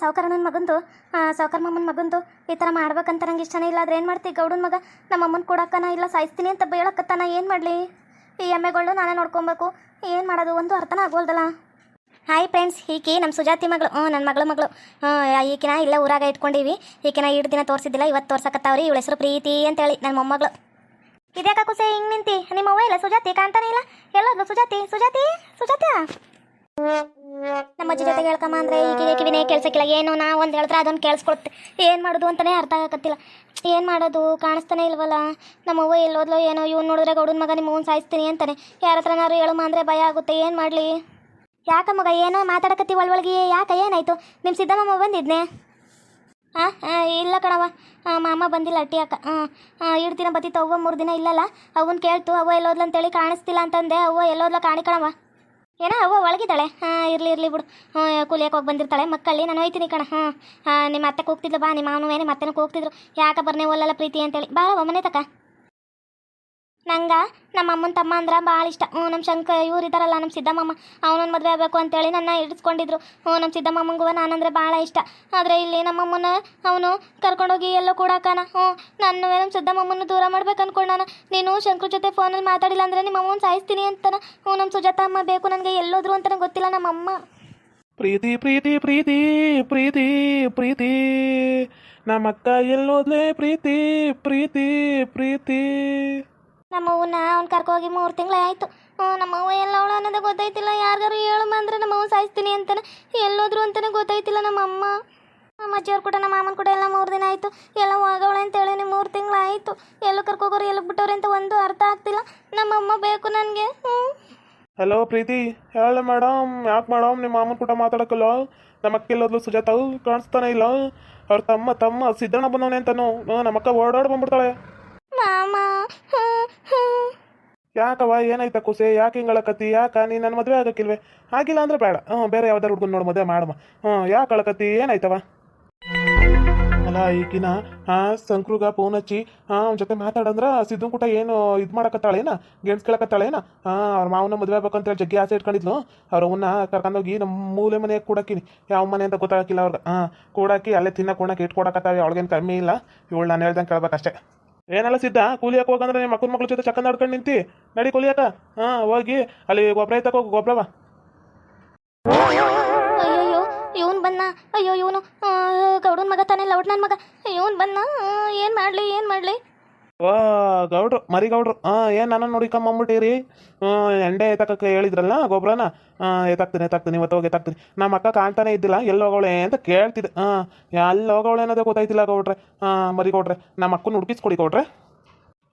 ಸಾವುಕಾರ ನನ್ನ ಮಗಂದು ಸಾವುಕಾರ ಮಾಮನ ಮಗಂದು, ಈ ಥರ ಮಾಡ್ಬೇಕಂತ ನಂಗೆ ಇಷ್ಟನೇ ಇಲ್ಲ. ಆದ್ರೆ ಏನು ಮಾಡ್ತಿ? ಗೌಡನ ಮಗ, ನಮ್ಮ ಅಮ್ಮನ ಕೊಡಕ್ಕನ ಇಲ್ಲ, ಸಾಯಿಸ್ತೀನಿ ಅಂತ ಬೇಳಕ್ಕತ್ತಾನ ಏನು ಮಾಡಲಿ? ಈ ಎಮ್ಮೆಗಳು ನಾನೇ ನೋಡ್ಕೊಬೇಕು. ಏನು ಮಾಡೋದು? ಒಂದು ಅರ್ಥನ ಆಗೋಲ್ದಲ್ಲ ಹಾಯ್ ಫ್ರೆಂಡ್ಸ್ ಈಕೆ ನಮ್ಮ ಸುಜಾತಿ ಮಗಳು ಹ್ಞೂ ನನ್ನ ಮಗಳು ಮಗಳು. ಈಕಿನ ಇಲ್ಲೇ ಊರಾಗ ಇಟ್ಕೊಂಡಿವಿ. ಈಕಿನ ಎರಡು ದಿನ ತೋರಿಸಿದ್ದಿಲ್ಲ, ಇವತ್ತು ತೋರ್ಸಕತ್ತಾವ್ರಿ, ಇವಳ ಹೆಸರು ಪ್ರೀತಿ ಅಂತೇಳಿ ನನ್ನ ಮೊಮ್ಮಗಳು. ಇದ್ಯಾಕ ಕುಸೆ ಹಿಂಗೆ ನಿಂತಿ? ನಿಮ್ಮ ಅವ್ವ ಇಲ್ಲ ಸುಜಾತಿ, ಕಾಣ್ತಾನೆ ಇಲ್ಲ? ಎಲ್ಲೋದ್ಲು ಸುಜಾತಿ ಸುಜಾತಿ ಸುಜಾತ ನಮ್ಮ ಅಜ್ಜಿ ಜೊತೆಗೆ ಹೇಳ್ಕಮ್ಮ ಅಂದ್ರೆ ಈಗ ಕಿವಿನೇ ಕೇಳ್ಸಕ್ಕಿಲ್ಲ. ಏನು ನಾ ಒಂದು ಹೇಳಿದ್ರೆ ಅದೊಂದು ಕೇಳಿಸ್ಕೊಳುತ್ತೆ ಏನು ಮಾಡೋದು ಅಂತಾನೆ ಅರ್ಥ ಆಗಕತ್ತಿಲ್ಲ. ಏನು ಮಾಡೋದು? ಕಾಣಿಸ್ತಾನೆ ಇಲ್ವಲ್ಲ? ನಮ್ಮ ಅವ್ವ ಎಲ್ಲೋದ್ಲೋ ಏನೋ ಇವ್ನು ನೋಡಿದ್ರೆ ಗೌಡನ ಮಗ ನಿಮ್ಮ ಸಾಯಿಸ್ತೀನಿ ಅಂತಾನೆ. ಯಾರ ಹತ್ರನಾರು ಹೇಳಮ್ಮ ಅಂದರೆ ಭಯ ಆಗುತ್ತೆ. ಏನು ಮಾಡಲಿ? ಯಾಕ ಮಗ, ಏನೋ ಮಾತಾಡಕತ್ತಿ ಒಳಗೆ ಯಾಕ, ಏನಾಯ್ತು? ನಿಮ್ಮ ಸಿದ್ದಮ್ಮ ಬಂದಿದ್ನೆ? ಹಾ ಇಲ್ಲ ಕಣವ ಮಾಮ ಬಂದಿಲ್ಲ ಅಟ್ಟಿ ಅಕ್ಕ. ಹಾಂ ಎರಡು ದಿನ ಬತ್ತಿತ್ತು. ಅವ್ವ ಮೂರು ದಿನ ಇಲ್ಲಲ್ಲ. ಅವನ್ ಕೇಳ್ತು. ಅವ್ವ ಎಲ್ಲೋದ್ಲ ಅಂತೇಳಿ ಕಾಣಿಸ್ತಿಲ್ಲ ಅಂತಂದೆ. ಅವ್ವ ಎಲ್ಲೋದ್ಲ ಕಾಣಿ ಕಣವ ಏನ ಅವ್ವ ಒಳಗಿದ್ದಾಳೆ. ಹಾಂ, ಇರಲಿ ಇರಲಿ ಬಿಡು. ಕೂಲಿಯಕ್ಕೆ ಹೋಗಿ ಬಂದಿರ್ತಾಳೆ. ಮಕ್ಕಳಿ ನಾನು ಹೋಯ್ತೀನಿ ಕಣ. ಹಾಂ ನಿಮ್ಮ ಅತ್ತೆ ಕೂಗ್ತಿದ್ಲು ಬಾ, ನಿಮ್ಮ ಅವನು ಏನು ಮತ್ತೆನೂ ಕೂಗ್ತಿದ್ರು. ಯಾಕೆ ಬರ್ನೇ ಒಲ್ಲಲ್ಲ ಪ್ರೀತಿ ಅಂತೇಳಿ. ಬಾ, ಒಮ್ಮನೆ ತಕ. ನಂಗ ನಮ್ಮ ಅಮ್ಮನ ತಮ್ಮ ಅಂದ್ರೆ ಭಾಳ ಇಷ್ಟ. ಹ್ಞೂ ನಮ್ಮ ಶಂಕ ಇವ್ರು ಇದ್ದಾರಲ್ಲ ನಮ್ಮ ಸಿದ್ದಮ್ಮಮ್ಮ. ಅವನೊಂದು ಮದುವೆ ಆಗಬೇಕು ಅಂತೇಳಿ ನನ್ನ ಇಡಿಸ್ಕೊಂಡಿದ್ರು ಹ್ಞೂ ನಮ್ಮ ಸಿದ್ದಮ್ಮಮ್ಮಂಗೂ ನಾನಂದ್ರೆ ಭಾಳ ಇಷ್ಟ. ಆದರೆ ಇಲ್ಲಿ ನಮ್ಮಮ್ಮನ ಅವನು ಕರ್ಕೊಂಡೋಗಿ ಎಲ್ಲೋ ಕೂಡಾಕನ. ಹ್ಞೂ ನಾನು ನಮ್ಮ ಸಿದ್ದಮ್ಮಮ್ಮನ ದೂರ ಮಾಡ್ಬೇಕು ಅನ್ಕೊಂಡಾನ ನೀನು. ಶಂಕರ್ ಜೊತೆ ಫೋನಲ್ಲಿ ಮಾತಾಡಿಲ್ಲ ಅಂದರೆ ನಿಮ್ಮ ಅಮ್ಮನ ಸಾಯಿಸ್ತೀನಿ ಅಂತನ. ಹ್ಞೂ ನಮ್ಮ ಸುಜಾತ ಅಮ್ಮ ಬೇಕು ನನಗೆ ಎಲ್ಲೋದ್ರು ಅಂತಾನೆ ಗೊತ್ತಿಲ್ಲ ನಮ್ಮಮ್ಮ ಪ್ರೀತಿ ಪ್ರೀತಿ ಪ್ರೀತಿ ಪ್ರೀತಿ ಪ್ರೀತಿ. ನಮ್ಮಕ್ಕ ಎಲ್ಲೋದ್ಲೆ ಪ್ರೀತಿ ಪ್ರೀತಿ ಪ್ರೀತಿ. ನಮ್ಮವ್ವನ ಅವ್ನು ಕರ್ಕೋಗಿ ಮೂರು ತಿಂಗಳೇ ಆಯಿತು ಹ್ಞೂ ನಮ್ಮವ್ವ ಎಲ್ಲ ಅವಳು ಅನ್ನೋದೇ ಗೊತ್ತಾಯ್ತಿಲ್ಲ. ಯಾರಿಗಾರು ಹೇಳು ಬಂದ್ರೆ ನಮ್ಮವ್ವ ಸಾಯಿಸ್ತೀನಿ ಅಂತಾನೆ. ಎಲ್ಲೋದ್ರು ಅಂತಾನೆ ಗೊತ್ತಾಯ್ತಿಲ್ಲ ನಮ್ಮಮ್ಮ ನಮ್ಮ ಅಜ್ಜಿಯವ್ರು ಕೂಡ ನಮ್ಮ ಮಾಮನ ಕೂಡ ಎಲ್ಲ ಮೂರು ದಿನ ಆಯಿತು. ಎಲ್ಲ ಹೋಗವಳೆ ಅಂತೇಳಿ ಮೂರು ತಿಂಗಳು ಆಯಿತು ಎಲ್ಲೂ ಕರ್ಕೋಗೋರು ಎಲ್ಲ ಬಿಟ್ಟವ್ರೆ ಅಂತ ಒಂದು ಅರ್ಥ ಆಗ್ತಿಲ್ಲ. ನಮ್ಮಮ್ಮ ಬೇಕು ನನಗೆ. ಹ್ಞೂ ಹಲೋ ಪ್ರೀತಿ. ಹೇಳ ಮೇಡಮ್ ಯಾಕೆ ಮೇಡಮ್ ನಿಮ್ಮ ಮಾಮನ ಕೂಡ ಮಾತಾಡಕ್ಕಲ್ಲ ನಮ್ಮ ಅಕ್ಕ ಎಲ್ಲೋದ್ಲು ಸುಜಾತ ಕಾಣಿಸ್ತಾನೆ ಇಲ್ಲ. ಅವ್ರ ತಮ್ಮ ತಮ್ಮ ಸಿದ್ದಣ್ಣ ಬಂದವನೇ ಅಂತಾನು. ನಮ್ಮ ಅಕ್ಕ ಓಡಾಡಿ ಬಂದ್ಬಿಡ್ತಾಳೆ. ಮಾಮ. ಯಾಕವ ಏನಾಯ್ತ ಕುಸೆ? ಯಾಕೆ ಹಿಂಗಳಕತ್ತಿ ಯಾಕ? ನೀ ನನ್ನ ಮದುವೆ ಆಗಕ್ಕಿಲ್ವೇ ಆಗಿಲ್ಲ ಅಂದ್ರೆ ಬೇಡ. ಹ್ಞೂ ಬೇರೆ ಯಾವ್ದಾರು ಹುಡ್ಕೊಂಡು ನೋಡಿ ಮದುವೆ ಮಾಡಮ್ಮ. ಹ್ಞೂ ಯಾಕೆ ಅಳಕತ್ತಿ? ಏನಾಯ್ತವ ಅಲ್ಲ ಈಗಿನ ಹಾಂ ಸಂಕ್ರುಗ ಫೋನ್ ಹಚ್ಚಿ ಹಾಂ ಅವ್ನ ಜೊತೆ ಮಾತಾಡಂದ್ರ ಸಿದ್ದು ಕೂಟ ಏನು ಇದು ಮಾಡಕತ್ತಾಳೇನ? ಗೇಮ್ಸ್ ಕೇಳಕತ್ತಾಳೇನ? ಹಾಂ ಅವ್ರ ಮಾವನ ಮದುವೆ ಆಗ್ಬೇಕಂತೇಳಿ ಜಗ್ಗಿ ಆಸೆ ಇಟ್ಕೊಂಡಿದ್ಲು. ಅವ್ರ ಅವನ್ನ ಕರ್ಕೊಂಡೋಗಿ ನಮ್ಮ ಮೂಲೆ ಮನೆಗೆ ಕೂಡಾಕಿನಿ. ಯಾವ ಮನೆ ಅಂತ ಗೊತ್ತಾಗಿಲ್ಲ ಅವ್ರಿಗೆ. ಹಾಂ ಕೂಡಾಕಿ ಅಲ್ಲೇ ತಿನ್ನಕ್ಕೆ ಕೂಡಕ್ಕೆ ಇಟ್ಕೊಡಕತ್ತಾಳೆ. ಅವಳಿಗೇನು ಕಮ್ಮಿ ಇಲ್ಲ. ಇವಳು ನಾನು ಹೇಳ್ದಂಗೆ ಕೇಳ್ಬೇಕಷ್ಟೇ ಏನೆಲ್ಲ ಸಿದ್ಧ? ಕೂಲಿಯಕ್ಕೆ ಹೋಗಂದ್ರೆ ನಿಮ್ಮ ಮಕ್ಕಳ ಮಕ್ಳ ಜೊತೆ ಚಕ್ಕಂದ ಆಡ್ಕೊಂಡು ನಿಂತಿ. ನಡಿ ಕೂಲಿಯಾಕ ಹಾ, ಹೋಗಿ. ಅಲ್ಲಿ ಗೊಬ್ಬರ ಐತಕ್ಕೆ ಹೋಗಿ ಗೊಬ್ಬರವ ಅಯ್ಯೋ ಇವನ್ ಬಂದ ಅಯ್ಯೋ, ಇವನು ಗೌಡನ ಮಗ ತಾನೇ ಲೌಡ್ ನನ್ನ ಮಗ. ಇವನ್ ಬನ್ನ ಏನು ಮಾಡ್ಲಿ, ಏನು ಮಾಡಲಿ? ವಾ, ಗೌಡ್ರು, ಮರಿ ಗೌಡ್ರು. ಹಾಂ ಏನು ನನ್ನ ನೋಡಿಕೊಂಬಂಬಿಟ್ಟಿರಿ ಹ್ಞೂ ಎಂಡೆ ಎತ್ತಕ್ಕೆ ಹೇಳಿದ್ರಲ್ಲ ಗೊಬ್ಬರನ ಎತ್ತಾಕ್ತೀನಿ ಎತ್ತಾಕ್ತೀನಿ, ಇವತ್ತು ಹೋಗಿ ಎತ್ತಾಕ್ತೀನಿ. ನಮ್ಮ ಅಕ್ಕ ಕಾಣ್ತಾನೆ ಇದ್ದಿಲ್ಲ, ಎಲ್ಲಿ ಹೋಗೋಳೆ ಅಂತ ಕೇಳ್ತಿದ್ದೆ. ಹಾಂ ಎಲ್ಲಿ ಹೋಗೋಳೆ ಅನ್ನೋದೇ ಗೊತ್ತಾಯ್ತಿಲ್ಲ ಗೌಡ್ರೆ. ಹಾಂ ಮರಿ ಗೌಡ್ರೆ, ನಮ್ಮ ಅಕ್ಕನ ಹುಡುಕಿಸ್ಕೊಡಿ ಗೌಡ್ರೆ.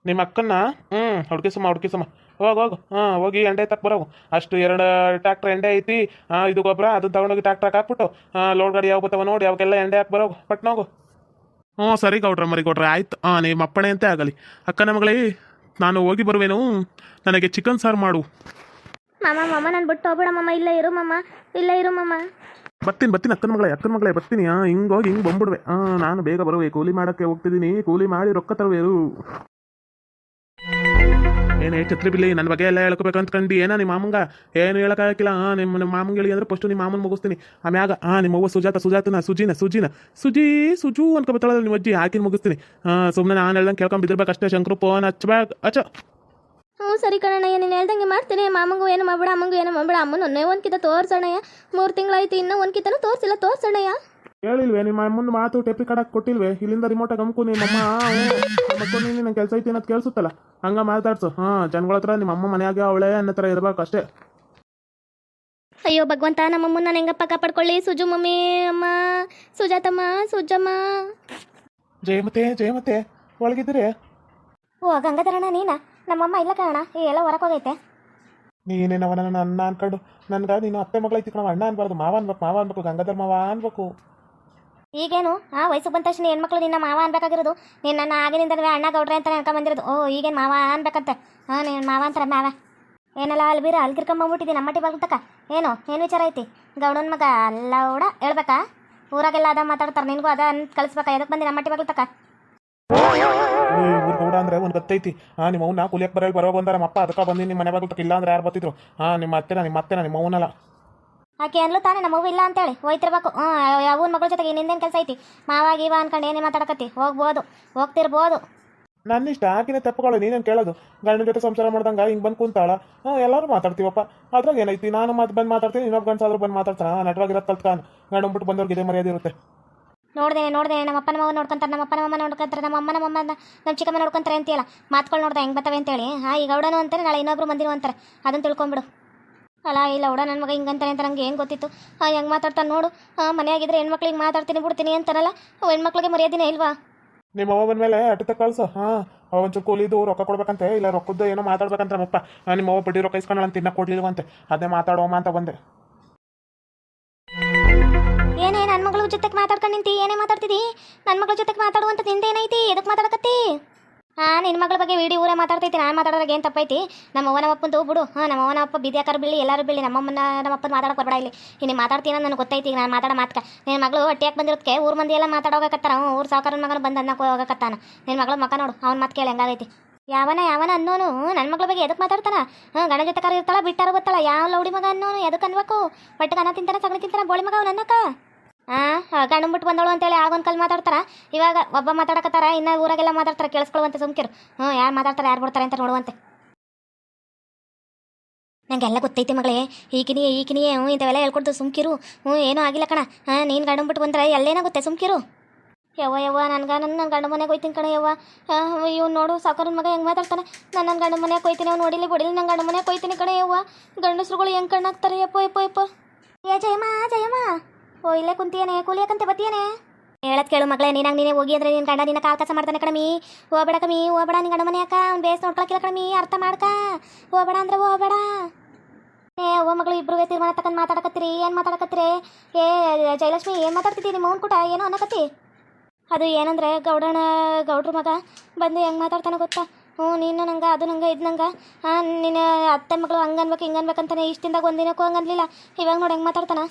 ನಿಮ್ಮ ಅಕ್ಕನ್ನ? ಹ್ಞೂ ಹುಡುಕಿಸಮ್ಮ ಹುಡುಕಿಸಮ್ಮ. ಹೋಗಿ, ಹೋಗು. ಹಾಂ ಹೋಗಿ ಎಂಡೆ ಎತ್ತಕ್ಕೆ ಬರೋಗು ಅಷ್ಟು ಎರಡು ಟ್ಯಾಕ್ಟ್ರ್ ಎಂಡೆ ಐತಿ. ಇದು ಗೊಬ್ಬರ ಅದನ್ನ ತಗೊಂಡೋಗಿ ಟ್ಯಾಕ್ಟ್ರಾಗ ಹಾಕ್ಬಿಟ್ಟು ಲೋಡ್ ಗಾಡಿ ಯಾವ ಬರ್ತಾವ ನೋಡಿ, ಅವಕ್ಕೆಲ್ಲ ಎಂಡೆ ಹಾಕಿ ಬರೋಗು ಪಟ್ನೋಗು. ಹ್ಞೂ ಸರಿ ಗೌಡ್ರ ಮರಿ ಗೌಡ್ರೆ ಆಯ್ತು. ಹಾಂ ನಿಮ್ಮ ಅಪ್ಪಣೆ ಅಂತೆ ಆಗಲಿ. ಅಕ್ಕನ ಮಗಳೇ ನಾನು ಹೋಗಿ ಬರುವೇನು. ನನಗೆ ಚಿಕನ್ ಸಾರು ಮಾಡು. ಮಾಮ ಮಾಮ ನಾನು ಬಿಟ್ಟು ಹೋಗ್ಬೇಡ ಮಾಮ. ಇಲ್ಲ ಇರು ಮಾಮ. ಇಲ್ಲ ಇರು ಮಾಮ. ಬರ್ತೀನಿ ಬರ್ತೀನಿ ಅಕ್ಕನ ಮಗಳೇ ಅಕ್ಕನ ಮಗಳೇ ಬರ್ತೀನಿ. ಹಾಂ ಹಿಂಗೆ ಹೋಗಿ ಹಿಂಗೆ ಬಂದ್ಬಿಡುವೆ. ಹಾಂ ನಾನು ಬೇಗ ಬರುವೆ. ಕೂಲಿ ಮಾಡೋಕ್ಕೆ ಹೋಗ್ತಿದ್ದೀನಿ. ಕೂಲಿ ಮಾಡಿ ರೊಕ್ಕ ತರುವೇರು. ಏನೇ ಛತ್ರಿ ಬಿಲ್ಲಿ, ನನ್ನ ಬಗ್ಗೆ ಎಲ್ಲ ಹೇಳ್ಕೊಬೇಕು ಅಂದ್ಕೊಂಡು ಏನ ನಿಮ್ಮ ಮಾಮಂಗ? ಏನು ಹೇಳೋಕ್ಕಾಗಿಲ್ಲ ಹಾಂ ನಿಮ್ಮ ನಿಮ್ಮ ಮಾಮಂಗೆ ಹೇಳಿ ಅಂದ್ರೆ ಫಸ್ಟು ನಿಮ್ಮ ಮಾಮನ ಮುಗಿಸ್ತೀನಿ. ಆಮ್ಯಾಗ ಹಾಂ ನಿಮ್ಮ ಅವ್ವ ಸುಜಾತ, ಸುಜಾತನ, ಸುಜಿನ ಸುಜಿನ. ಸುಜಿ, ಸುಜು ಅನ್ಕೊಬತ್ತಾಳಲ್ಲ ನಿಮ್ಮ ಅಜ್ಜಿ ಹಾಕಿನ ಮುಗಿಸ್ತೀನಿ. ಹಾಂ ಸುಮ್ಮನೆ ನಾನು ಹೇಳ್ದಂಗೆ ಕೇಳ್ಕೊಂಡು ಬಿದ್ದಿರ್ಬೇಕು ಅಷ್ಟೇ ಶಂಕರು, ಫೋನ್ ಹಚ್ಬೇಕು. ಅಚ್ಚ. ಹ್ಞೂ, ಸರಿ ಕಣಣ್ಣ ನೀನು ಹೇಳ್ದಂಗೆ ಮಾಡ್ತೀನಿ. ಮಾಮಂಗೂ ಏನು ಮಾಡ್ಬೇಡ, ಅಮ್ಮಂಗೂ ಏನು ಮಾಡ್ಬೇಡ, ಅಮ್ಮನ ಒಂದೇ ಒಂದು ಕಿತ ತೋರ್ಸಣ್ಣಯ್ಯ ಮೂರು ತಿಂಗಳಾಯ್ತು, ಇನ್ನೂ ಒಂದು ತೋರ್ಸಿಲ್ಲ ತೋರಿಸಿಲ್ಲ ತೋರ್ಸಣ್ಣಯ್ಯ ಹೇಳಿಲ್ವೇ ನಿಮ್ಮ ಮುಂದೆ ಮಾತು ಟೆಪ್ಪಿ ಕಡಕ್ ಕೊಟ್ಟಿಲ್ವೇ? ಇಲ್ಲಿಂದ ರಿಮೋಟ್ ಅಮ್ಕು ನಿಮ್ಮಮ್ಮ ಮಕ್ಕಳು ನೀನು ನಿನ್ನ ಕೆಲಸ ಐತಿ ಅನ್ನೋದು ಕೇಳಿಸುತ್ತಲ್ಲ. ಹಂಗ ಮಾತಾಡ್ಸು. ಹಾ ಜನಗಳ ಹತ್ರ ನಿಮ್ಮ ಅಮ್ಮ ಮನೆಯಾಗೆ ಅವಳೆ ಅನ್ನೋ ಥರ ಇರ್ಬೇಕು ಅಷ್ಟೇ. ಅಯ್ಯೋ ಭಗವಂತ ನಮ್ಮಮ್ಮನ ನಾನು ಹೆಂಗಪ್ಪ ಕಾಪಾಡ್ಕೊಳ್ಳಿ? ಸುಜು ಮಮ್ಮಿ ಅಮ್ಮ. ಸುಜಾತಮ್ಮ ಸುಜಮ್ಮ. ಜಯಮತೆ ಜಯಮತೆ ಒಳಗಿದ್ರೆ ಓ ಗಂಗಾಧರಣ್ಣ ನೀನಾ? ನಮ್ಮಮ್ಮ ಇಲ್ಲ ಕಾರಣ ಈ ಎಲ್ಲ ಹೊರಕ್ ಹೋಗೈತೆ. ನೀನೇನವ ನನ್ನ ಅನ್ನ ಅನ್ಕೊಂಡು. ನಿನ್ನ ನೀನು ಅತ್ತೆ ಮಗಳೈತಿ ಕಣ ಅಣ್ಣ ಅನ್ಬಾರ್ದು ಮಾವ ಅನ್ಬೇಕು ಮಾವ ಅನ್ಬೇಕು ಗಂಗಾಧರ್ ಮಾವ ಅನ್ಬೇಕು. ಈಗೇನು? ಆ ವಯಸ್ಸು ಬಂದ ತಕ್ಷಣ ಹೆಣ್ಮಕ್ಳು ನಿನ್ನ ಮಾವ ಅನ್ಬೇಕಾಗಿರೋದು. ನೀನು ನನ್ನ ಆಗಿನಿಂದ ಅಣ್ಣ ಗೌಡ್ರೆ ಅಂತ ಅನ್ಕೊಂಬಂದಿರೋದು. ಓ, ಈಗೇನು ಮಾವ ಅನ್ಬೇಕಂತ. ಹಾಂ, ನೀನು ಮಾವ ಅಂತಾರೆ ಮಾವ. ಏನಲ್ಲ, ಅಲ್ಬೀರ, ಅಲ್ಲಿ ಕಿರ್ಕೊಂಬಂಬಿಟ್ಟಿದ್ದೀನಿ ನಮ್ಮಟ್ಟಿ ಬಾಗ್ತಕ್ಕ ಏನು ಏನು ವಿಚಾರ ಐತಿ? ಗೌಡನ ಮಗ ಅಲ್ಲ ಕೂಡ ಹೇಳ್ಬೇಕಾ? ಊರಾಗೆಲ್ಲ ಅದ ಮಾತಾಡ್ತಾರೆ, ನಿನಗೂ ಅದ ಅಂತ ಕಳಿಸ್ಬೇಕಾ? ಎದಕ್ಕೆ ಬಂದು ನಮ್ಮಟ್ಟಿ ಬಾಗ್ತಕ್ಕ ಇವ್ರು ಅಂದ್ರೆ ಒಂದು ಗೊತ್ತೈತಿ. ಹಾಂ ನಿಮ್ಮ ಅವ್ನ ಕುಲಿಯಕ್ಕೆ ಬರೋಲ್ಲ ಬರೋ ಬಂದಾರ. ನಮ್ಮ ಅಪ್ಪ ಅದಕ್ಕೆ ಬಂದು ನಿಮ್ಮ ಮನೆ ಬಾಗಿಲು ಇಲ್ಲ ಅಂದ್ರೆ ಯಾರು ಬರ್ತಿದ್ರು? ಹಾಂ ನಿಮ್ಮ ಅತ್ತೆನ ನಿಮ್ಮ ಅತ್ತೆನ, ನಿಮ್ಮ ಅವನಲ್ಲ. ಆಕೆ ಅನ್ಲು ತಾನೇ ನಮ್ಮವ್ವ ಇಲ್ಲ ಅಂತೇಳಿ. ಹೋಯ್ತಿರ್ಬೇಕು. ಹ್ಞೂ ಅವನ ಮಗಳ ಜೊತೆಗೆ ಇನ್ನೇನು ಕೆಲಸ ಐತಿ? ಮಾವ ಇವ ಅನ್ಕೊಂಡು ಏನೇ ಮಾತಾಡಕತ್ತಿ? ಹೋಗ್ಬೋದು. ಹೋಗ್ತಿರ್ಬೋದು. ನನ್ನ ಇಷ್ಟ ಆಕಿನೇ ತಪ್ಪುಗಳು ನೀನೇನು ಕೇಳೋದು? ಗಂಡನ ಜೊತೆ ಸಂಸಾರ ಮಾಡ್ದಂಗ ಹಿಂಗೆ ಬಂದು ಕುಂತಾಳ? ಹಾಂ ಎಲ್ಲರೂ ಮಾತಾಡ್ತೀವಪ್ಪ. ಅದ್ರಾಗ ಏನೈತಿ? ನಾನು ಮತ್ತೆ ಬಂದು ಮಾತಾಡ್ತೀನಿ ಇನ್ನೊಬ್ಬ ಗಂಡಸಾದ್ರು ಬಂದು ಮಾತಾಡ್ತಾನ ನಟವಾಗಿರೋದು ಕಲ್ತ್ಕಾನ ಗಂಡ ಬಿಟ್ಟು ಬಂದವ್ರಿಗೆ ಇದೇ ಮರ್ಯಾದೆ ಇರುತ್ತೆ. ನೋಡಿದೆ ನೋಡ್ದೆ ನಮ್ಮ ಅಪ್ಪನ ಮಗ ನೋಡ್ಕೊಂತಾರೆ ನಮ್ಮ ಅಪ್ಪನ ಅಮ್ಮ ನೋಡ್ಕೊಂತಾರೆ ನಮ್ಮ ಅಮ್ಮನ ಅಮ್ಮ ನಮ್ಮ ಚಿಕ್ಕಮ್ಮ ನೋಡ್ಕೊಂತಾರೆ ಅಂತೀಯಲ್ಲ? ಮಾತ್ಗಳು ನೋಡ್ದೆ ಹೆಂಗೆ ಬರ್ತವೆ ಅಂತೇಳಿ? ಹಾಂ ಈಗ ಗೌಡನು ಅಂತಾರೆ ನಾಳೆ ಇನ್ನೊಬ್ರು ಮಂದಿನೂ ಅಂತಾರೆ. ಅದನ್ನು ತಿಳ್ಕೊಂಬಿಡು. ಅಲ್ಲ ಇಲ್ಲ ಹುಡ ನನ್ನ ಮಗ ಹಿಂಗಂತಾನೆ ಅಂತ ನಂಗೆ ಏನು ಗೊತ್ತಿತ್ತು? ಹಾಂ ಹೆಂಗೆ ಮಾತಾಡ್ತಾನೆ ನೋಡು. ಹಾಂ ಮನೆಯಾಗಿದ್ರೆ ಹೆಣ್ಮಕ್ಳಿಗೆ ಮಾತಾಡ್ತೀನಿ ಬಿಡ್ತೀನಿ ಅಂತಾರಲ್ಲ ಹೆಣ್ಮಕ್ಳಿಗೆ ಮರ್ಯಾದಿನೇ ಇಲ್ವಾ? ನಿಮ್ಮ ಅವ್ವ ಬಂದ್ಮೇಲೆ ಅಟ್ಟ ಕಳ್ಸು ಹಾಂ. ಅವ್ ಒಂಚೂರು ಕೂಲಿದು ರೊಕ್ಕ ಕೊಡ್ಬೇಕಂತೆ ಇಲ್ಲ ರೊಕ್ಕದ್ದು ಏನೋ ಮಾತಾಡ್ಬೇಕಂತ ನಮ್ಮಪ್ಪ. ನಿಮ್ಮ ಅವ್ವ ಬಡ್ಡಿ ರೊಕ್ಕ ಇಸ್ಕೊಂಡಳ ಅಂತ ತಿನ್ನಕ್ಕೆ ಕೊಡ್ಲಿಲ್ವಂತೆ. ಅದೇ ಮಾತಾಡೋಮ ಅಂತ ಬಂದೆ. ಏನೇ ನನ್ನ ಮಗಳ ಜೊತೆಗೆ ಮಾತಾಡ್ಕೊಂಡು ನಿಂತಿ ಏನೇ ಮಾತಾಡ್ತಿದಿ? ನನ್ನ ಮಗಳ ಜೊತೆಗೆ ಮಾತಾಡುವಂತ ನಿಂದೇನೈತಿ? ಎದಕ್ಕೆ ಮಾತಾಡಕತ್ತಿ? ಹಾಂ ನಿನ್ನ ಮಗಳ ಬಗ್ಗೆ ವಿಡಿಯೋ ಊರೇ ಮಾತಾಡ್ತೈತಿ, ನಾನು ಮಾತಾಡೋದಾಗ ಏನು ತಪ್ಪೈತಿ? ನಮ್ಮ ಅವನ ಅಪ್ಪಂದು ಬಿಡು, ಹಾಂ, ನಮ್ಮ ಅವನ ಅಪ್ಪ ಬಿದ್ಯಾಕಾರ ಬೀಳಿ ಎಲ್ಲರೂ ಬೀಳಿ ನಮ್ಮಮ್ಮನ ನಮ್ಮ ಅಪ್ಪನ ಮಾತಾಡಕ್ಕೆ ಬರಬೇಡ ಇಲ್ಲಿ. ನೀನು ಮಾತಾಡ್ತೀನಿ ನನಗೆ ಗೊತ್ತೈತಿ ನಾನು ಮಾತಾಡೋ ಮಾತ್ಕ. ನಿನ್ನ ಮಗಳು ಹೊಟ್ಟೆಯಾಕೆ ಬಂದಿರೋದಕ್ಕೆ ಊರು ಮಂದಿ ಎಲ್ಲ ಮಾತಾಡೋಗಕತ್ತಾರ ಅವ್ನು ಊರು ಸಾವುಕಾರನ ಮಗನ ಬಂದು ಅನ್ನಕ್ಕೆ ಹೋಗಕತ್ತಾನ. ನಿನ್ನ ಮಗಳ ಮಕ ನೋಡು, ಅವ್ನ ಮಾತು ಕೇಳಿ ಹೆಂಗಾಗೈತಿ. ಯಾವನ ಯಾವನ ಅನ್ನೋನು ನನ್ನ ಮಗಳ ಬಗ್ಗೆ ಎದಕ್ಕೆ ಮಾತಾಡ್ತಾನ? ಹಾಂ ಗಣ ಇರ್ತಾಳ, ಬಿಟ್ಟಾರ ಗೊತ್ತಾಳ ಯಾವ ಲೌಡಿ ಮಗ ಅನ್ನೋನು ಎದಕ್ಕೆ ಅನ್ಬೇಕು? ಹೊಟ್ಟೆಗೆ ಅನ್ನ ತಿಂತಾನೆ, ಸಗಣಿ ತಿಂತಾನೆ ಬೋಳಿ ಮಗ ಅವ್ನು ಅನ್ನಕ್ಕ ಹಾಂ ಗಂಡನ್ ಬಿಟ್ಟು ಬಂದಳು ಅಂತೇಳಿ ಆಗೊಂದು ಕಲ್ ಮಾತಾಡ್ತಾರ. ಇವಾಗ ಒಬ್ಬ ಮಾತಾಡಕತ್ತಾರ, ಇನ್ನ ಊರಾಗೆಲ್ಲ ಮಾತಾಡ್ತಾರೆ, ಕೇಳಿಸ್ಕೊಳ್ಳುವಂತೆ ಸುಮ್ಕಿರು. ಹ್ಞೂ ಯಾರು ಮಾತಾಡ್ತಾರೆ, ಯಾರು ಬಿಡ್ತಾರೆ ಅಂತ ನೋಡುವಂತೆ. ನಂಗೆಲ್ಲ ಗೊತ್ತೈತಿ ಮಗಳೇ ಈಗಿನಿಯೇ ಈಗಿನಿಯೇ ಹ್ಞೂ ಇಂಥವೆಲ್ಲ ಹೇಳ್ಕೊಡ್ತು ಸುಮ್ಕಿರು. ಹ್ಞೂ ಏನೂ ಆಗಿಲ್ಲ ಕಣ. ಹಾಂ ನೀನು ಗಂಡನ್ ಬಿಟ್ಟು ಬಂದ್ರೆ ಎಲ್ಲೇನಾಗುತ್ತೆ ಸುಮ್ಕಿರು. ಯವ್ವ ಯವ್ವ, ನನ್ಗ ನನ್ನ ಗಂಡ ಮನೆಗೆ ಹೋಯ್ತೀನಿ ಕಣ ಯವ್ವ. ಇವ್ನು ನೋಡು, ಸಾಕರನ ಮಗ ಹೆಂಗೆ ಮಾತಾಡ್ತಾನೆ. ನಾನು ನನ್ನ ಗಂಡ ಮನೆಗೆ ಹೋಯ್ತೀನಿ, ಅವ್ನು ನೋಡಿಲಿ, ಬಿಡಿಲಿ ನನ್ನ ಗಂಡ ಮನೆಗೆ ಹೋಯ್ತೀನಿ ಕಣ ಯವ್ವ. ಗಂಡಸ್ರುಗಳು ಹೆಂಗೆ ಕಣ್ಣಾಗ್ತಾರೆ, ಯಪ್ಪ ಯಪ್ಪ ಯಪ್ಪ. ಏ, ಜಯಮ್ಮ ಜಯಮ್ಮ. ಓ ಇಲ್ಲೇ ಕುಂತಿಯೇನೆ, ಕೂಲಿಯಾಕಂತ ಬತ್ತಿಯೇನೆ? ಹೇಳತ್ ಕೇಳು ಮಗಳೇ, ನೀನಾಗ ನೀನೇ ಹೋಗಿ ಅಂದ್ರೆ ನಿನ್ನ ಗಂಡ ನಿನ್ನ ಕಾಲ್ ಕಸ ಮಾಡ್ತಾನೆ ಕಣಮಿ. ಹೋಗ್ಬೇಡ ಕಮ್ಮಿ ಹೋಗ್ಬೇಡ ನಿನ್ನ ಗಂಡ ಮನೆಯಾಕ ಅವ್ನು ಬೇಸ್ ನೋಡ್ಕೊಳಕಿಲ್ಲ ಕಣಮಿ, ಅರ್ಥ ಮಾಡ್ಕ. ಹೋಗ್ಬೇಡ ಅಂದ್ರೆ ಹೋಗ್ಬೇಡ. ಏ ಓ ಮಗಳು ಇಬ್ರು ತೀರ್ಮಾನ ತಗೊಂಡು ಮಾತಾಡಕತ್ತೀರಿ, ಏನು ಮಾತಾಡಕತ್ತೀರಿ? ಏ, ಜಯಲಕ್ಷ್ಮಿ, ಏನು ಮಾತಾಡ್ತಿದ್ದೀನಿ ಮೌನ್ ಕೂಟ, ಏನೋ ಅನ್ನಕತ್ತಿ? ಅದು ಏನಂದ್ರೆ ಗೌಡಣ ಗೌಡ್ರ ಮಗ ಬಂದು ಹೆಂಗೆ ಮಾತಾಡ್ತಾನೆ ಗೊತ್ತಾ? ಹ್ಞೂ, ನೀನು ನಂಗೆ, ಅದು ನಂಗೆ, ಇದು ನಂಗೆ. ಹಾಂ ನಿನ್ನ ಅತ್ತೆ ಮಗಳು ಹಂಗೆ ಅನ್ಬೇಕು ಹಿಂಗೆ ಇಷ್ಟಿಂದಾಗ ಒಂದಿನಕ್ಕೂ ಹಂಗೆ ಅನ್ಲಿಲ್ಲ ಇವಾಗ ನೋಡಿ ಹೆಂಗೆ ಮಾತಾಡ್ತಾನ.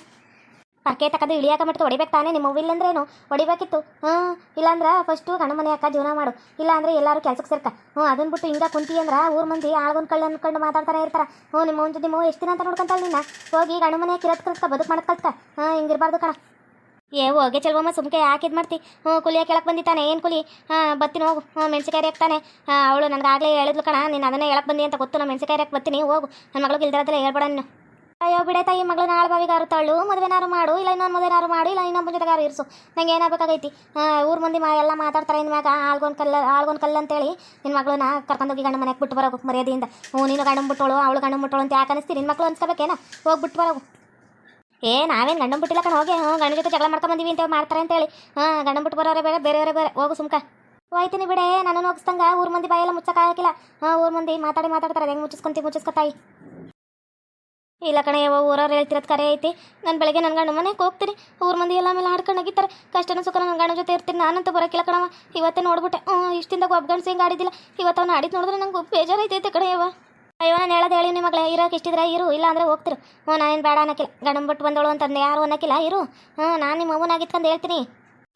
ಪರ್ಕೆ ತಕ್ಕದು ಇಳಿಯಾಕ ಮಟ್ಟ ಹೊಡಿಬೇಕು ತಾನೇ, ನಿಮ್ಮ ಇಲ್ಲಂದ್ರೇನು? ಹೊಡಿಬೇಕಿತ್ತು. ಹಾಂ ಇಲ್ಲಾಂದ್ರೆ ಫಸ್ಟು ಗಂಡ ಮನೆ ಅಕ್ಕ ಜೀವನ ಮಾಡು. ಇಲ್ಲಾಂದ್ರೆ ಎಲ್ಲರೂ ಕೆಲ್ಸಕ್ಕೆ ಸೇರ್ಕ. ಹ್ಞೂ ಅದನ್ನ ಬಿಟ್ಟು ಹಿಂಗೆ ಕುಂತಿ ಅಂದ್ರೆ ಊರ್ ಮಂದಿ ಆಳ್ಗೊಂದು ಕಳ್ಳ ಅನ್ಕೊಂಡು ಮಾತಾಡ್ತಾನೆ ಇರ್ತಾರ. ಹ್ಞೂ, ನಿಮ್ಮ ಜೊತೆ ನಿಮ್ಮ ಎಷ್ಟು ದಿನ ಅಂತ ನೋಡ್ಕೊಂತಾಳ ನಿನ್ನ ಹೋಗಿ ಗಂಡ ಮನೆ ಕಿರತ್ ಕಲ್ತ್ಕ ಬದುಕು ಮಾಡಕ್ ಕಲ್ತ್ಕ ಹಾಂ ಹಿಂಗಿರ್ಬಾರ್ದು ಕಣ. ಏ, ಹೋಗೆ ಚೆಲ್ವಮ್ಮ, ಸುಮ್ಕೆ ಯಾಕೆ ಇದು ಮಾಡ್ತಿ? ಹ್ಞೂ, ಕುಲಿಯ ಕೆಳಕ್ಕೆ ಬಂದಿತ್ತಾನೆ ಏನು ಕುಲಿ? ಹಾಂ ಬತ್ತೀನಿ ಹೋಗು. ಹ್ಞೂ ಮೆಣಸಿಕಾಯಿ ಹಾಕ್ತಾನೆ ಅವಳು ನನಗೆ ಆಗಲೇ ಹೇಳಿದ್ಲು ಕಣ, ನೀನು ಅದನ್ನೇ ಹೇಳಕ್ಕೆ ಬಂದಿ ಅಂತ ಗೊತ್ತು ನಾನು ಮೆಣಸಿಕಾಯಿ ಹಾಕಿ ಬರ್ತೀನಿ ಹೋಗು. ನನ್ನ ಮಗಳಿಗೆ ಇಲ್ದಿರೋದಿಲ್ಲ ಹೇಳ್ಬೇಡ ನೀನು. ಅಯ್ಯೋ ಬಿಡ ತಾಯಿ ಮಗಳು, ನಾಳೆ ಬಾವಿಗಾರು ತಳ್ಳು ಮದುವೆನಾರು ಮಾಡು, ಇಲ್ಲ ಇನ್ನೊಂದು ಮದುವೆನಾರು ಮಾಡು, ಇಲ್ಲ ಇನ್ನೊಬ್ಬ ಜೊತೆಗಾರು ಇರಿಸು. ನಂಗೆ ಏನಾಗಬೇಕಾಗೈತಿ ಊರ ಮಂದಿ ಮಾ ಎಲ್ಲ ಮಾತಾಡ್ತಾರೆ ಇನ್ನು ಮ್ಯಾಗ ಆಳ್ಗೊಂದು ಕಲ್ಲ, ಆಳ್ಗೊಂದು ಕಲ್ಲು ಅಂತೇಳಿ ನಿನ್ನ ಮಗಳನ್ನ ಕರ್ಕೊಂಡೋಗಿ ಗಂಡ ಮನೆಗೆ ಬಿಟ್ಟು ಬರೋಗು ಮರ್ಯಾದೆಯಿಂದ. ಹ್ಞೂ, ನೀನು ಗಂಡು ಬಿಟ್ಟೋಳು, ಅವಳು ಗಂಡು ಬಿಟ್ಟೋಳು ಅಂತ ಯಾಕೆ ಅನಿಸ್ತೀನಿ ನಿನ್ನ ಮಕ್ಕಳು ಅನ್ಸ್ಕೋಬೇಕೇನ? ಹೋಗಿ ಬಿಟ್ಟು ಬರೋಗು. ಏ, ನಾವೇನು ಗಂಡನ ಬಿಟ್ಟಿಲ್ಲ ಕಣ, ಹೋಗಿ, ಹ್ಞೂ ಗಂಡು ಜೊತೆ ಜಗಳ ಮಾಡ್ಕೊಂಡು ಬಂದೀವಿ ಅಂತ ಮಾಡ್ತಾರೆ ಅಂತೇಳಿ. ಹಾಂ, ಗಂಡನ ಬಿಟ್ಟು ಬರೋರೆ ಬೇರೆ ಬೇರೆ ಬೇರೆ. ಹೋಗು ಸುಮ್ಕ. ಹೋಯ್ತೀನಿ ಬಿಡೆ ನಾನು ಹೋಗಿಸ್ದಂಗೆ ಊರ ಮಂದಿ ಬಾಯೆಲ್ಲ ಮುಚ್ಚಕ್ಕಾಗಿಲ್ಲ ಹಾಂ, ಊರ ಮಂದಿ ಮಾತಾಡಿ ಮಾತಾಡ್ತಾರೆ ಹೆಂಗೆ ಮುಚ್ಚಿಸ್ಕೊಂತೀವಿ ಮುಚ್ಚಿಸ್ಕೊತಾಯಿ ಇಲ್ಲ ಕಣೆ ಯಾವ ಊರವ್ರು ಹೇಳ್ತಿರೋದು ಕರೆ ಐತಿ. ನಾನು ಬೆಳಗ್ಗೆ ನನ್ನ ಗಂಡ ಮನೆಗೆ ಹೋಗ್ತೀನಿ. ಊರ ಮಂದಿ ಎಲ್ಲ ಮೇಲೆ ಆಡ್ಕೊಂಡು ಹೋಗಿರ್ತಾರೆ ಕಷ್ಟನ ಸುಖ ನನ್ನ ಗಂಡ ಜೊತೆ ಇರ್ತೀನಿ. ನಾನಂತೂ ಬರೋಕಿಲ್ಲ ಕಣವ ಇವತ್ತೇ ನೋಡ್ಬಿಟ್ಟೆ. ಇಷ್ಟಿಂದ ಗಂಡ ಹಿಂಗೆ ಆಡಿದ್ದಿಲ್ಲ. ಇವತ್ತು ಅವ್ನು ಆಡಿದ್ದು ನೋಡಿದ್ರೆ ನಂಗೆ ಬೇಜಾರು ಐತೈತೆ ಕಡೆ ಯಾವ ಅಯ್ಯೋ, ನಾನು ಹೇಳೋದು ಹೇಳಿ ನಿಮ್ಮ ಮಗಳೇ. ಇರೋಕೆ ಇಷ್ಟಿದ್ರೆ ಇರು, ಇಲ್ಲ ಅಂದರೆ ಹೋಗ್ತಿರು. ಹ್ಞೂ ನಾನೇನು ಬೇಡ ಅನ್ನಕ್ಕಿಲ್ಲ ಗಂಡನ ಬಿಟ್ಟು ಬಂದವಳು ಅಂತಂದು ಯಾರು ಅನ್ನಕ್ಕಿಲ್ಲ ಇರು. ಹ್ಞೂ ನಾನು ನಿಮ್ಮ ಅವ್ವನಾಗಿತ್ಕೊಂಡು ಹೇಳ್ತೀನಿ.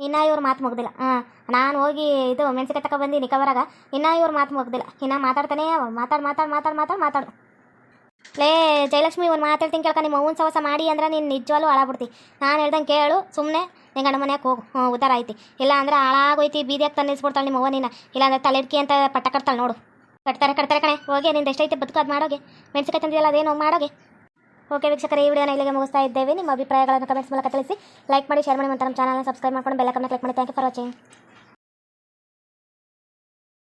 ಇನ್ನೂ ಇವ್ರು ಮಾತು ಮುಗ್ದಿಲ್ಲ. ಹಾಂ ನಾನು ಹೋಗಿ ಇದು ಮೆಣಸಿನ ತಕ ಬಂದು ನಿಕವರಾಗ ಇನ್ನೂ ಇವ್ರು ಮಾತು ಮುಗ್ದಿಲ್ಲ. ಇನ್ನೂ ಮಾತಾಡ್ತಾನೆ ಮಾತಾಡಿ ಮಾತಾಡಿ ಮಾತಾಡಿ, ಮಾತಾಡ್, ಮಾತಾಡು. ಲೇ, ಜಯಲಕ್ಷ್ಮಿ, ಒಂದು ಮಾತಾಡ್ತೀನಿ ಕೇಳ್ಕ, ನಿಮ್ಮ ಅವ್ವನ ಸವಸ ಮಾಡಿ ಅಂದ್ರೆ ನೀನು ನಿಜವಾಗ್ಲೂ ಹಾಳಾಗ್ಬಿಡ್ತಿ. ನಾನು ಹೇಳ್ದಂಗೆ ಕೇಳು ಸುಮ್ಮನೆ ನಿನ್ನ ಗಂಡ ಮನೆಯಾಗ ಹೋಗು. ಹ್ಞೂ ಉದ್ದಾರ ಐತಿ ಇಲ್ಲ ಅಂದ್ರೆ ಹಾಳಾಗೋಯ್ತಿ ಬೀದಿಯಾಗ ತಂದು ನಿಲ್ಸ್ಬಿಡ್ತಾಳೆ ನಿಮ್ಮ ಅವ್ವ ನೀನು ಇಲ್ಲಾಂದ್ರೆ ತಲೆಡ್ಕಿ ಅಂತ ಪಟ್ಟ ಕಟ್ತಾಳೆ ನೋಡು. ಕಟ್ತಾರೆ ಕಟ್ತಾರೆ ಕಣೆ. ಹೋಗಿ, ನಿಂದು ಎಷ್ಟೈತೆ ಬದುಕು, ಅದು ಮಾಡೋಗೆ. ಮೆಣಸಿಕಾಯಿ ತಂದಿಲ್ಲ ಅದೇನು ಮಾಡೋಗೆ. ಓಕೆ ವೀಕ್ಷಕರೇ, ಈ ವಿಡಿಯೋನ ಇಲ್ಲಿಗೆ ಮುಗಿಸ್ತಾ ಇದ್ದೇವೆ. ನಿಮ್ಮ ಅಭಿಪ್ರಾಯಗಳನ್ನು ಕಮೆಂಟ್ಸ್ ಮೂಲಕ ತಿಳಿಸಿ. ಲೈಕ್ ಮಾಡಿ ಶೇರ್ ಮಾಡಿ, ಮತ್ತು ನಮ್ಮ ಚಾನಲ್ನ ಸಬ್ಸ್ಕ್ರೈಬ್ ಮಾಡ್ಕೊಂಡು ಬೆಲ್ಲಕ್ಕನ್ನು ಕ್ಲಿಕ್ ಮಾಡಿ. Thank you for watching